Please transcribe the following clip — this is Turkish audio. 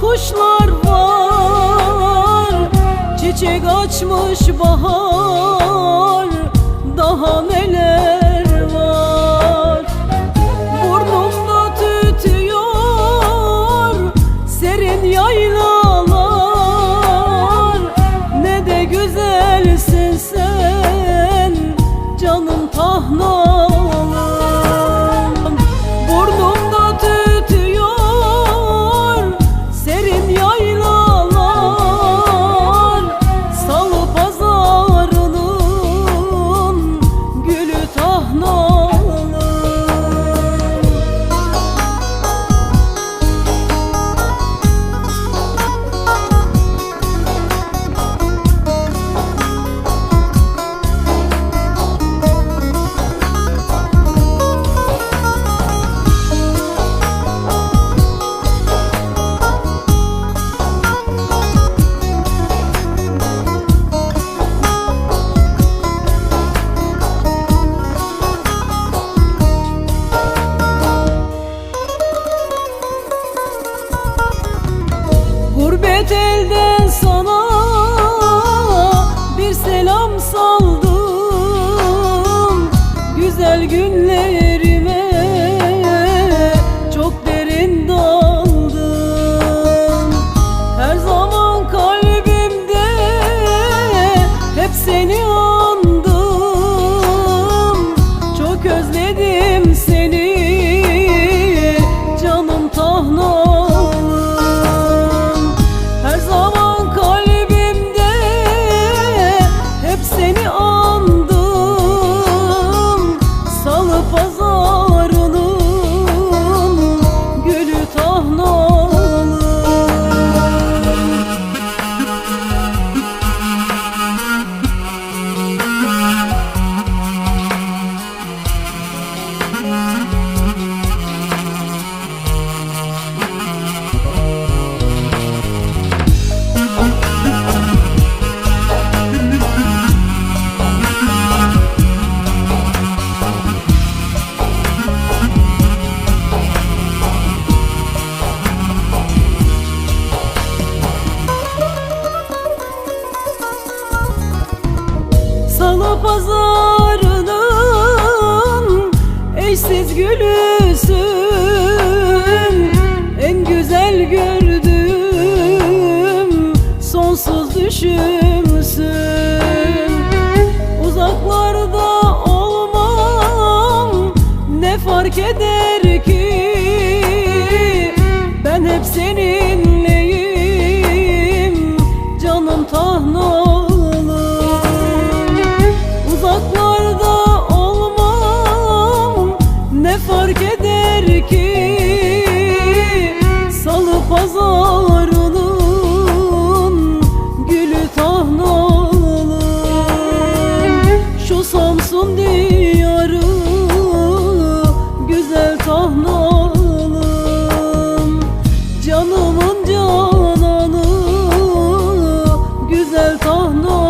kuşlar var. Çiçek açmış bahar Daha neler var? Burnumda tütüyor Serin yaylalar. Ne de güzelsin sen Canım tahnalım Gurbet elden sana bir selam saldım. Güzel günlerime pazarının eşsiz gülüsün. En güzel gördüğüm sonsuz düşümsün. Uzaklarda olmam ne fark eder Yarının gülü tahnalı Şu Samsun diyarı güzel tahnalım Canımın cananı güzel tahnalım